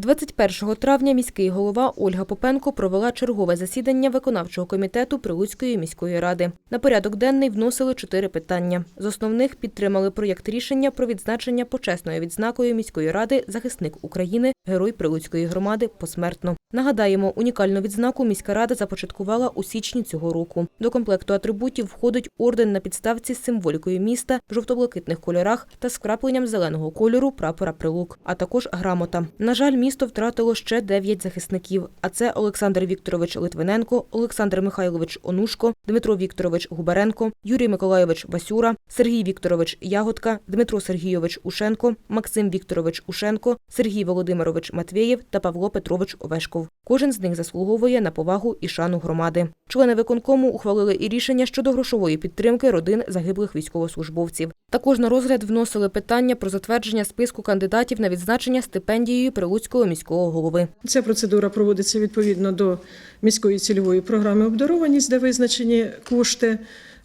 21 травня міський голова Ольга Попенко провела чергове засідання виконавчого комітету Прилуцької міської ради. На порядок денний вносили чотири питання. З основних підтримали проєкт рішення про відзначення почесною відзнакою міської ради захисник України, герой Прилуцької громади посмертно. Нагадаємо, унікальну відзнаку міська рада започаткувала у січні цього року. До комплекту атрибутів входить орден на підставці з символікою міста жовто-блакитних кольорах та з крапленням зеленого кольору прапора Прилук, а також грамота. На жаль, місто втратило ще дев'ять захисників. А це Олександр Вікторович Литвиненко, Олександр Михайлович Онушко, Дмитро Вікторович Губаренко, Юрій Миколайович Васюра, Сергій Вікторович Ягодка, Дмитро Сергійович Ушенко, Максим Вікторович Ушенко, Сергій Володимирович Матвєєв та Павло Петрович Овешков. Кожен з них заслуговує на повагу і шану громади. Члени виконкому ухвалили і рішення щодо грошової підтримки родин загиблих військовослужбовців. Також на розгляд вносили питання про затвердження списку кандидатів на відзначення стипендією Прилуцького міського голови. Ця процедура проводиться відповідно до міської цільової програми обдарованість, де визначені кошти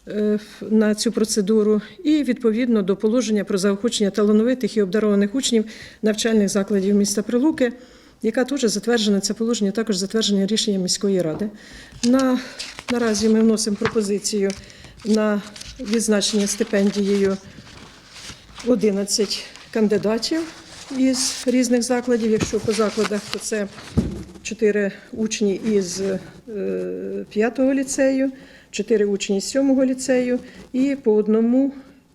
е, на цю процедуру, і відповідно до положення про заохочення талановитих і обдарованих учнів навчальних закладів міста Прилуки, яка теж затверджена це положення, також затвердження рішення міської ради. На, наразі ми вносимо пропозицію на відзначення стипендією 11 кандидатів із різних закладів. Якщо по закладах, то це чотири учні із 5-го ліцею, чотири учні з 7-го ліцею і по одному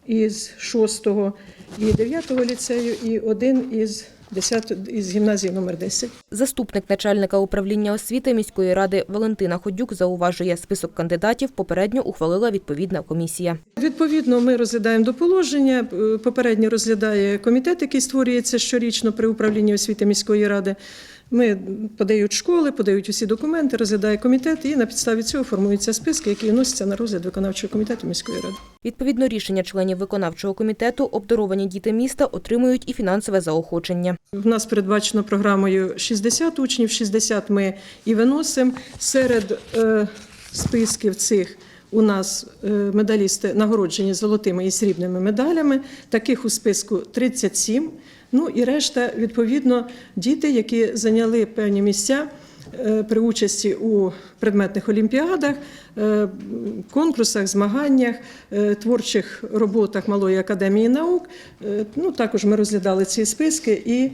із 6-го і 9-го ліцею, і один із 10 із гімназії номер 10. Заступник начальника управління освіти міської ради Валентина Ходюк зауважує, список кандидатів попередньо ухвалила відповідна комісія. Відповідно, ми розглядаємо до положення. Е, Попередньо розглядає комітет, який створюється щорічно при управлінні освіти міської ради. Ми подають школи, подають усі документи, розглядає комітет, і на підставі цього формуються списки, які вносяться на розгляд виконавчого комітету міської ради. Відповідно рішення членів виконавчого комітету, обдаровані діти міста отримують і фінансове заохочення. В нас передбачено програмою 60 учнів, 60 ми і виносимо. Серед е, списків цих у нас е, медалісти нагороджені золотими і срібними медалями. Таких у списку 37. Ну і решта, відповідно, діти, які зайняли певні місця е, при участі у предметних олімпіадах, е, конкурсах, змаганнях, творчих роботах Малої академії наук. Ну, також ми розглядали ці списки і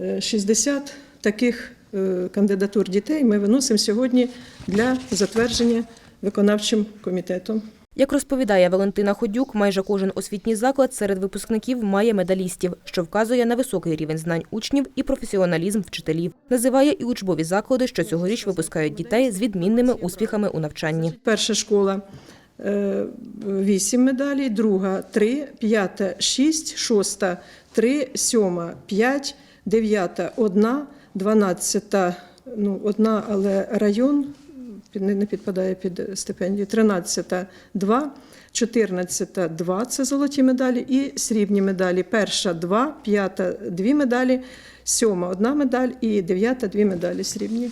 е, 60 таких кандидатур дітей ми виносимо сьогодні для затвердження виконавчим комітетом. Як розповідає Валентина Ходюк, майже кожен освітній заклад серед випускників має медалістів, що вказує на високий рівень знань учнів і професіоналізм вчителів. Називає і учбові заклади, що цьогоріч випускають дітей з відмінними успіхами у навчанні. Перша школа е, вісім медалей, друга три, п'ята шість, шоста три, сьома п'ять, дев'ята одна, дванадцята ну одна, але район не підпадає під стипендію. Тринадцята два. 14 – 2 – це золоті медалі і срібні медалі. Перша – 2, п'ята – 2 медалі, сьома – 1 медаль і дев'ята – 2 медалі срібні.